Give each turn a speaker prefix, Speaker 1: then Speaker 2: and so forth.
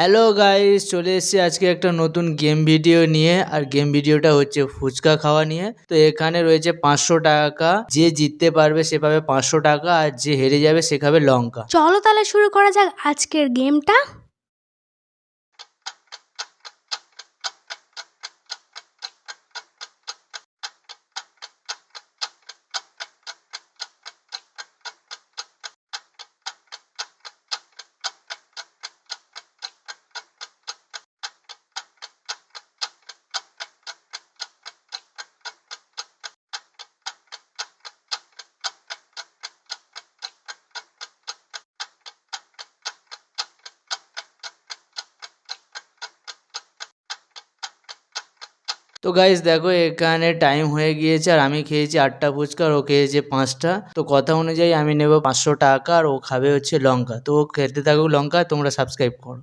Speaker 1: Hello guys চলে এসেছি আজকে একটা নতুন গেম ভিডিও নিয়ে। আর গেম ভিডিওটা হচ্ছে ফুচকা খাওয়া নিয়ে। তো এখানে রয়েছে পাঁচশো টাকা। যে জিততে পারবে সে পাবে পাঁচশো টাকা। আর যে হেরে যাবে সে খাবে লঙ্কা।
Speaker 2: চলো তাহলে শুরু করা যাক আজকের গেমটা
Speaker 1: তো গাইজ দেখো, এখানে টাইম হয়ে গিয়েছে আর আমি খেয়েছি আটটা ফুচকা আর ও খেয়েছে পাঁচটা। তো কথা অনুযায়ী আমি নেব পাঁচশো টাকা আর ও খাবে হচ্ছে লঙ্কা। তো ও খেতে থাকুক লঙ্কা, তোমরা সাবস্ক্রাইব করো।